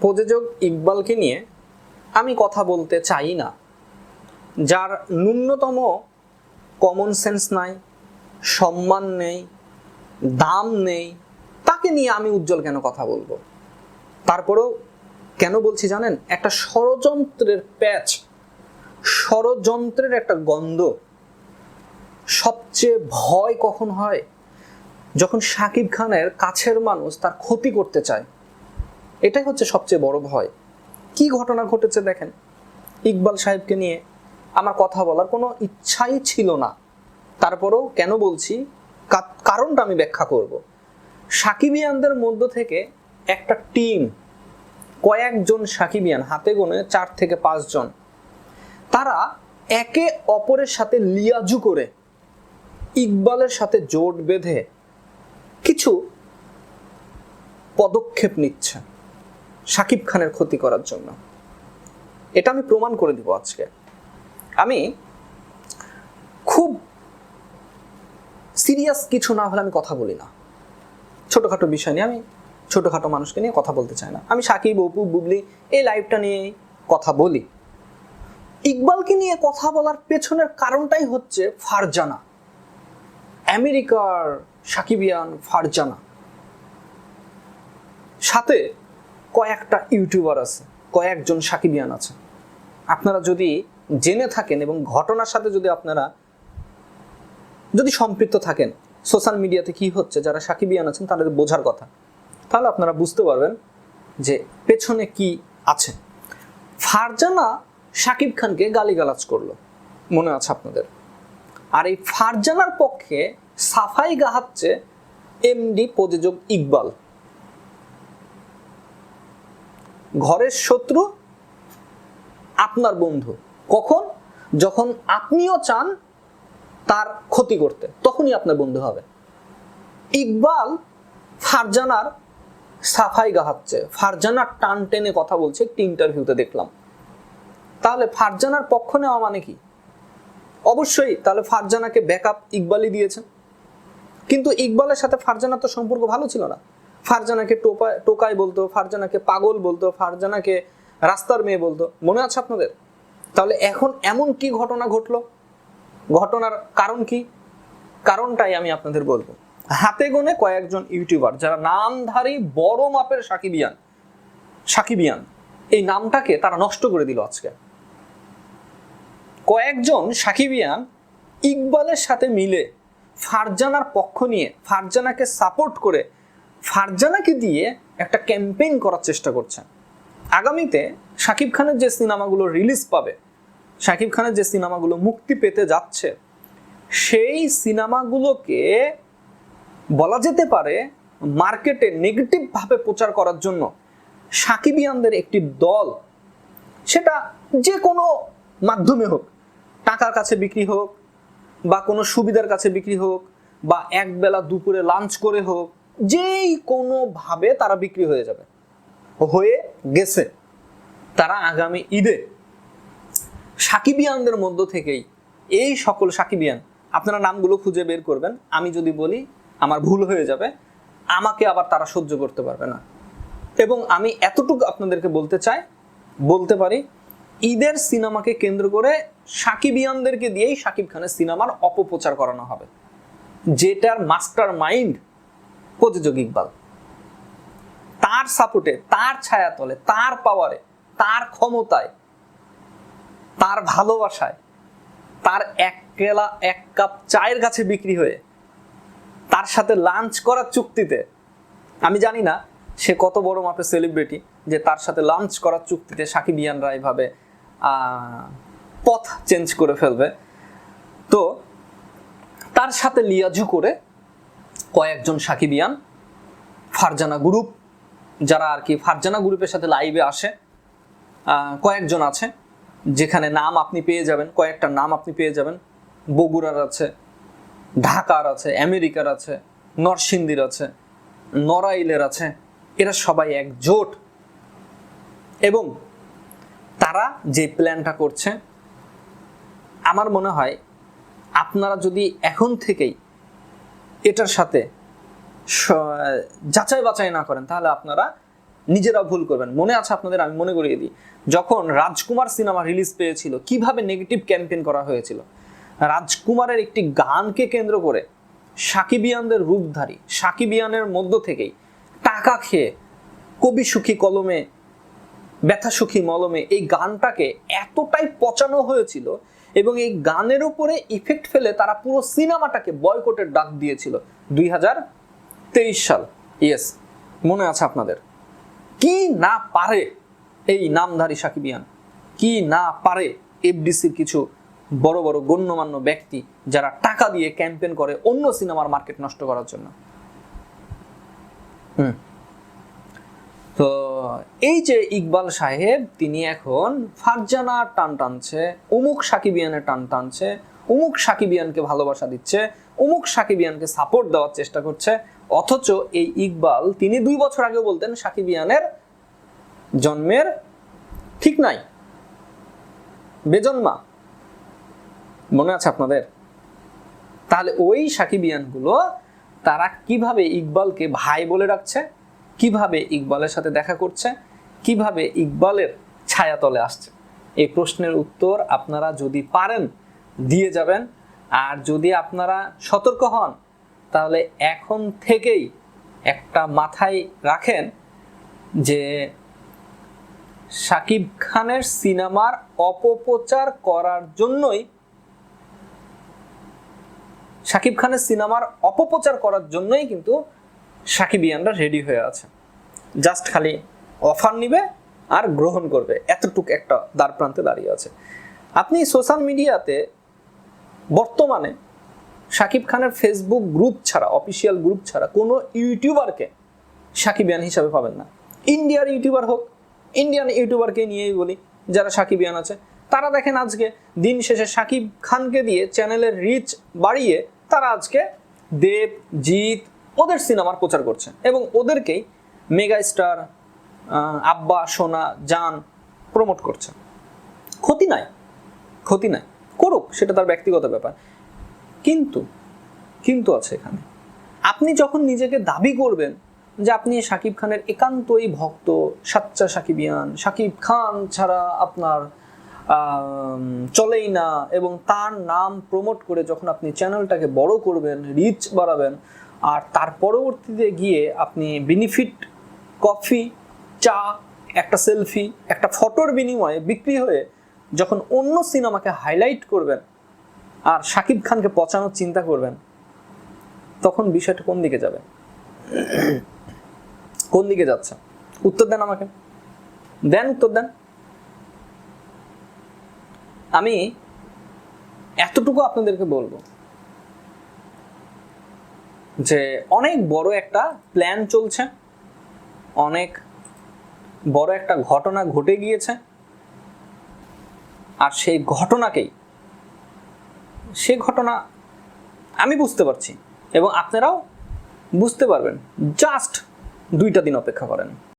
প্রযোজক ইকবালকে নিয়ে আমি কথা বলতে চাই না, যার ন্যূনতম কমন সেন্স নাই, সম্মান নেই, দাম নেই, তাকে নিয়ে আমি উজ্জ্বল কেন কথা বলব? তারপরেও কেন বলছি জানেন? একটা ষড়যন্ত্রের প্যাচ, ষড়যন্ত্রের একটা গন্ধ সবচেয়ে ভয় কখন হয়? যখন শাকিব খানের কাছের মানুষ তার ক্ষতি করতে চায়। এটাই হচ্ছে সবচেয়ে বড় ভয়। কি ঘটনা ঘটেছে দেখেন? ইকবাল সাহেবকে নিয়ে আমার কথা বলার কোনো ইচ্ছাই ছিল না। তারপরেও কেন বলছি? কারণটা আমি ব্যাখ্যা করব। সাকিবিয়ানদের মধ্য থেকে একটা টিম, কয়েকজন সাকিবিয়ান, হাতে গোনে চার থেকে পাঁচজন, তারা একে অপরের সাথে লিয়াজু করে ইকবালের সাথে জোট বেঁধে কিছু পদক্ষেপ নিচ্ছে। সাকিব খানের ক্ষতি করার জন্য। এটা আমি প্রমাণ করে দিব আজকে। আমি খুব সিরিয়াস কিছু না হলে আমি কথা বলি না। ছোটখাটো বিষয় নিয়ে আমি ছোটখাটো মানুষকে নিয়ে কথা বলতে চাই না। আমি সাকিব, অপু, বুবলি এই লাইভটা নিয়ে কথা বলি। ইকবালকে নিয়ে কথা বলার পেছনের কারণটাই হচ্ছে ফারজানা। আমেরিকার সাকিবিয়ান ফারজানা। সাথে কয়েকটা ইউটিউবার আছে, কয়েকজন সাকিবিয়ান আছে। আপনারা যদি জেনে থাকেন এবং ঘটনার সাথে যদি আপনারা যদি সম্পৃক্ত থাকেন, সোশ্যাল মিডিয়াতে কি হচ্ছে, যারা সাকিবিয়ান আছেন তাদের বোঝার কথা। তাহলে আপনারা বুঝতে পারবেন যে পেছনে কি আছে। ফারজানা সাকিব খানকে গালিগালাজ করল, মনে আছে আপনাদের। আর এই ফারজানার পক্ষে সাফাই গাহাচ্ছে এমডি প্রযোজক ইকবাল। ঘরের শত্রু আপনার বন্ধু। কখন? যখন আপনিও চান তার ক্ষতি করতে, তখনই আপনার বন্ধু হবে। ইকবাল ফারজানার সাফাই গাহাচ্ছে। ফারজানার টান টেনে কথা বলছে, একটি ইন্টারভিউতে দেখলাম। তাহলে ফারজানার পক্ষ নেওয়া মানে কি? অবশ্যই, তাহলে ফারজানাকে ব্যাকআপ ইকবালই দিয়েছেন। কিন্তু ইকবালের সাথে ফারজানার তো সম্পর্ক ভালো ছিল না। ফারজানাকে টোপায় টোকাই বলতো, ফারজানাকে পাগল বলতো, ফারজানাকে রাস্তার মেয়ে বলতো। মনে আছে আপনাদের? তাহলে এখন এমন কি ঘটনা ঘটলো? ঘটনার কারণ কি? কারণটাই আমি আপনাদের বলব। হাতে গোনে কয়েকজন ইউটিউবার, যারা নামধারী বড় মাপের সাকিবিয়ান সাকিবিয়ান, এই নামটাকে তারা নষ্ট করে দিল আজকে। কয়েকজন সাকিবিয়ান ইকবালের সাথে মিলে ফারজানার পক্ষ নিয়ে, ফারজানাকে সাপোর্ট করে ফারজানাকে দিয়ে একটা ক্যাম্পেইন করার চেষ্টা করছে আগামীতে শাকিব খানের যে সিনেমাগুলো রিলিজ পাবে, শাকিব খানের যে সিনেমাগুলো মুক্তি পেতে যাচ্ছে, সেই সিনেমাগুলোকে বলা যেতে পারে মার্কেটে নেগেটিভ ভাবে প্রচার করার জন্য সাকিবিয়ানদের একটি দল। সেটা যে কোনো মাধ্যমে হোক, টাকার কাছে বিক্রি হোক বা কোনো সুবিধার কাছে বিক্রি হোক বা একবেলা দুপুরে লাঞ্চ করে হোক যেই কোনোভাবে তারা বিক্রি হয়ে যাবে। হয়ে গেছে। তারা আগামী ঈদে সাকিবিয়ানদের মধ্য থেকেই এই সকল সাকিবিয়ান, আপনারা নামগুলো খুঁজে বের করবেন। আমি যদি বলি, আমার ভুল হয়ে যাবে। আমাকে আবার তারা সহ্য করতে পারবে না। এবং আমি এতটুকু আপনাদেরকে বলতে চাই, বলতে পারি, ঈদের সিনেমাকে কেন্দ্র করে সাকিবিয়ানদেরকে দিয়েই সাকিব খানের সিনেমার অপপ্রচার করানো হবে। যেটার মাস্টার মাইন্ড প্রযোজক ইকবাল। তার সাপোর্টে তার ছায়াতলে তার পাওয়ারে তার ক্ষমতায় তার ভালোবাসায় তার এক কেলা এক কাপ চায়ের কাছে বিক্রি হয়ে তার সাথে লাঞ্চ করার চুক্তিতে আমি জানি না সে কত বড় মাপের সেলিব্রিটি যে তার সাথে লাঞ্চ করার চুক্তিতে সাকিবিয়ানরা এইভাবে আহ, পথ চেঞ্জ করে ফেলবে। তো তার সাথে লিয়াজু করে কয়েকজন সাকিবিয়ান ফারজানা গ্রুপ, যারা আর কি ফারজানা গ্রুপের সাথে লাইভে আসে কয়েকজন আছে, যেখানে নাম আপনি পেয়ে যাবেন, কয়েকটা নাম আপনি পেয়ে যাবেন। বগুড়ার আছে, ঢাকার আছে, আমেরিকার আছে, নরসিংদীর আছে, নড়াইলের আছে, এরা সবাই একজোট। এবং তারা যে প্ল্যানটা করছে, আমার মনে হয় আপনারা যদি এখন থেকেই এটার সাথে যাচাই বাছাই না করেন, তাহলে আপনারা নিজেরা ভুল করবেন। মনে আছে আপনাদের? আমি মনে করিয়ে দিই। যখন রাজকুমার সিনেমা রিলিজ পেয়েছিল, কীভাবে নেগেটিভ ক্যাম্পেইন করা হয়েছিল? রাজকুমারের একটি গানকে কেন্দ্র করে সাকিবিয়ানদের রূপধারী, সাকিবিয়ানের মধ্য থেকেই টাকা খেয়ে কবি সুখী কলমে, ব্যথা সুখী মলমে এই গানটাকে এতটাই পচানো হয়েছিল এবং এই গানের উপরে ইফেক্ট ফেলে তারা পুরো সিনেমাটাকে বয়কটের ডাক দিয়েছিল। দুই হাজার তেইশ সাল। ইয়েস মনে আছে আপনাদের? কি না পারে এই নামধারী সাকিবিয়ান কি না পারে এফডিসির কিছু বড় বড় গণ্যমান্য ব্যক্তি যারা টাকা দিয়ে ক্যাম্পেন করে অন্য সিনেমার মার্কেট নষ্ট করার জন্য? হুম। তো এই যে ইকবাল সাহেব, তিনি এখন ফারজানা টান টানছে, উমুক সাকিবিয়ানের টান টানছে, উমুক সাকিবিয়ানকে ভালোবাসা দিচ্ছে, উমুক সাকিবিয়ানকে সাপোর্ট দেওয়ার চেষ্টা করছে, অথচ এই ইকবাল, তিনি দুই বছর আগে বলতেন সাকিবিয়ানের জন্মের ঠিক নাই। বেজন্মা। মনে আছে আপনাদের? তাহলে ওই সাকিবিয়ানগুলো, তারা কীভাবে ইকবালকে ভাই বলে রাখছে? কীভাবে ইকবালের সাথে দেখা করছে? কীভাবে ইকবালের ছায়াতলে আসছে? এই প্রশ্নের উত্তর আপনারা যদি পারেন, দিয়ে যাবেন। আর যদি আপনারা সতর্ক হন, তাহলে এখন থেকেই একটা মাথায় রাখেন যে সাকিব খানের সিনেমার অপপ্রচার করার জন্যই, সাকিব খানের সিনেমার অপপ্রচার করার জন্যই কিন্তু সাকিবিয়ানরা রেডি হয়ে আছে। জাস্ট খালি অফার নিবে আর গ্রহণ করবে। এতটুকু একটা দ্বার প্রান্তে দাঁড়িয়ে আছে। আপনি সোশ্যাল মিডিয়াতে বর্তমানে সাকিব খানের ফেসবুক গ্রুপ ছাড়া অফিসিয়াল গ্রুপ ছাড়া কোনো ইউটিউবারকে সাকিবিয়ান হিসাবে পাবেন না। ইন্ডিয়ার ইউটিউবার হোক ইন্ডিয়ান ইউটিউবারকে নিয়েই বলি, যারা সাকিবিয়ান আছে, তারা দেখেন আজকে দিন শেষে সাকিব খানকে দিয়ে চ্যানেলের রিচ বাড়িয়ে তারা আজকে দেব, জিৎ ওদের সিনেমার প্রচার করছে এবং ওদেরকেই মেগা স্টার আব্বা, সোনা, জান প্রমোট করছে। ক্ষতি নাই ক্ষতি নাই। করুক, সেটা তার ব্যক্তিগত ব্যাপার। কিন্তু কিন্তু আছে এখানে। আপনি যখন নিজেকে দাবি করবেন যে আপনি শাকিব খানের একান্তই ভক্ত, সাচ্চা সাকিবিয়ান, শাকিব খান ছাড়া আপনার চলেই না এবং তার নাম প্রমোট করে যখন আপনি চ্যানেলটাকে বড় করবেন রিচ বাড়াবেন আর তার পরবর্তীতে গিয়ে আপনি বেনিফিট কফি চা, একটা সেলফি একটা ফটোর বিনিময়ে বিক্রি হয়ে যখন অন্য সিনেমাকে হাইলাইট করবেন আর শাকিব খানকে পচানোর চিন্তা করবেন, তখন বিষয়টা কোন দিকে যাবে? কোন দিকে যাচ্ছে? উত্তর দেন আমাকে। দেন উত্তর দেন। আমি এতটুকু আপনাদেরকে বলব। যে অনেক বড় একটা প্ল্যান চলছে, অনেক বড় একটা ঘটনা ঘটে গিয়েছে, আর সেই ঘটনাকেই সে ঘটনা আমি বুঝতে পারছি এবং আপনারাও বুঝতে পারবেন জাস্ট দুইটা দিন অপেক্ষা করেন।